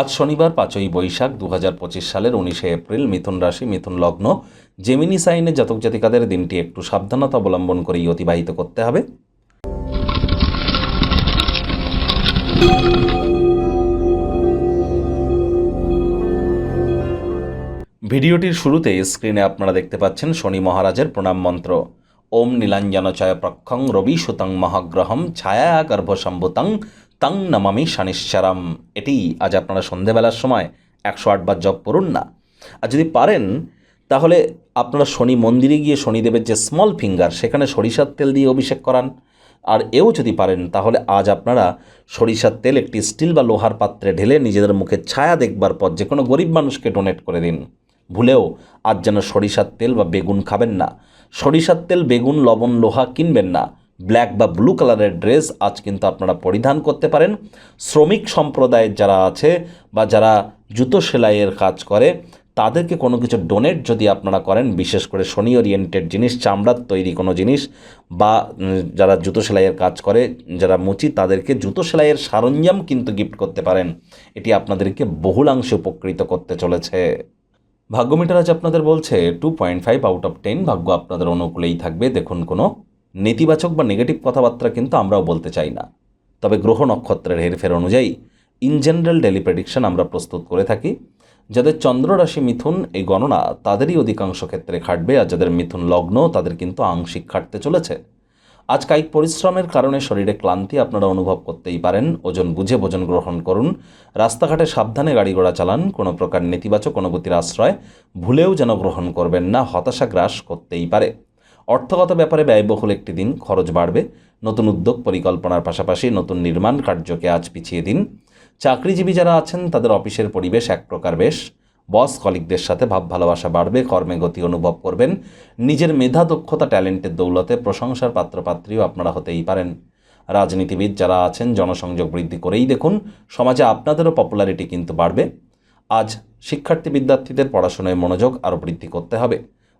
আজ শনিবার পাঁচই বৈশাখ দু হাজার পঁচিশ সালের উনিশে এপ্রিল মিথুন রাশি, মিথুন লগ্ন। জেমিনি সাইনে জাতক জাতিকাদের দিনটি একটু সাবধানতা অবলম্বন করেই অতিবাহিত করতে হবে। ভিডিওটির শুরুতে স্ক্রিনে আপনারা দেখতে পাচ্ছেন শনি মহারাজের প্রণাম মন্ত্র। ওম নীলাঞ্জনচয় প্রক্ষং রবি সুতং মহাগ্রহম ছায়া গর্ভসম্ভুতং তং নমামি শনিশ্চরম। এটি আজ আপনারা সন্ধেবেলার সময় একশো আটবার জপ করুন না। আর যদি পারেন, তাহলে আপনারা শনি মন্দিরে গিয়ে শনিদেবের যে স্মল ফিঙ্গার সেখানে সরিষার তেল দিয়ে অভিষেক করান। আর এও যদি পারেন, তাহলে আজ আপনারা সরিষার তেল একটি স্টিল বা লোহার পাত্রে ঢেলে নিজেদের মুখে ছায়া দেখবার পর যে কোনো গরিব মানুষকে ডোনেট করে দিন। ভুলেও আজ যেন সরিষার তেল বা বেগুন খাবেন না। সরিষার তেল, বেগুন, লবণ, লোহা কিনবেন না। ব্ল্যাক বা ব্লু কালারের ড্রেস আজ কিন্তু আপনারা পরিধান করতে পারেন। শ্রমিক সম্প্রদায়ের যারা আছে বা যারা জুতো সেলাইয়ের কাজ করে, তাদেরকে কোনো কিছু ডোনেট যদি আপনারা করেন, বিশেষ করে শনি ওরিয়েন্টেড জিনিস চামড়ার তৈরি কোনো জিনিস বা যারা জুতো সেলাইয়ের কাজ করে, যারা মুচি, তাদেরকে জুতো সেলাইয়ের সরঞ্জাম কিন্তু গিফট করতে পারেন। এটি আপনাদেরকে বহুলাংশে উপকৃত করতে চলেছে। ভাগ্যমিটার আজ আপনাদের বলছে two point five out of ten ভাগ্য আপনাদের অনুকূলেই থাকবে। দেখুন কোনো নেতিবাচক বা নেগেটিভ কথাবার্তা কিন্তু আমরাও বলতে চাই না। তবে গ্রহ নক্ষত্রের হেরফের অনুযায়ী ইন জেনারেল ডেলি আমরা প্রস্তুত করে থাকি, যাদের চন্দ্র রাশি মিথুন এই গণনা তাদেরই অধিকাংশ ক্ষেত্রে খাটবে আর যাদের মিথুন লগ্ন তাদের কিন্তু আংশিক খাটতে চলেছে। আজ কায়িক পরিশ্রমের কারণে শরীরে ক্লান্তি আপনারা অনুভব করতেই পারেন। ওজন বুঝে ভোজন গ্রহণ করুন। রাস্তাঘাটে সাবধানে গাড়ি ঘোড়া চালান। কোনো প্রকার নেতিবাচক অনুভূতির আশ্রয় ভুলেও যেন গ্রহণ করবেন না। হতাশা গ্রাস করতেই পারে। অর্থগত ব্যাপারে ব্যয়বহুল একটি দিন, খরচ বাড়বে। নতুন উদ্যোগ, পরিকল্পনার পাশাপাশি নতুন নির্মাণ কার্যকে আজ পিছিয়ে দিন। চাকরিজীবী যারা আছেন, তাদের অফিসের পরিবেশ এক প্রকার বেশ। বস কলিকদের সাথে ভাব ভালোবাসা বাড়বে, কর্মে গতি অনুভব করবেন। নিজের মেধা, দক্ষতা, ট্যালেন্টের দৌলতে প্রশংসার পাত্রপাত্রীও আপনারা হতেই পারেন। রাজনীতিবিদ যারা আছেন, জনসংযোগ বৃদ্ধি করেই দেখুন, সমাজে আপনাদেরও পপুলারিটি কিন্তু বাড়বে। আজ শিক্ষার্থী বিদ্যার্থীদের পড়াশোনায় মনোযোগ আরও বৃদ্ধি করতে হবে।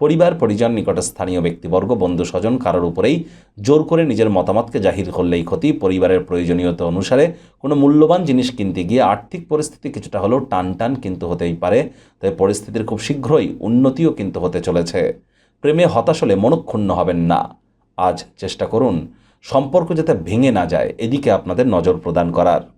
পরিবার, পরিজন নিকটে স্থানীয় ব্যক্তিবর্গ, বন্ধু, স্বজন কারোর উপরেই জোর করে নিজের মতামতকে জাহির করলেই ক্ষতি। পরিবারের প্রয়োজনীয়তা অনুসারে কোনো মূল্যবান জিনিস কিনতে গিয়ে আর্থিক পরিস্থিতি কিছুটা হলেও টান টান কিন্তু হতেই পারে, তাই পরিস্থিতির খুব শীঘ্রই উন্নতিও কিন্তু হতে চলেছে। প্রেমে হতাশ হলে মনক্ষুণ্ণ হবেন না। আজ চেষ্টা করুন, সম্পর্ক যাতে ভেঙে না যায়, এদিকে আপনাদের নজর প্রদান করার।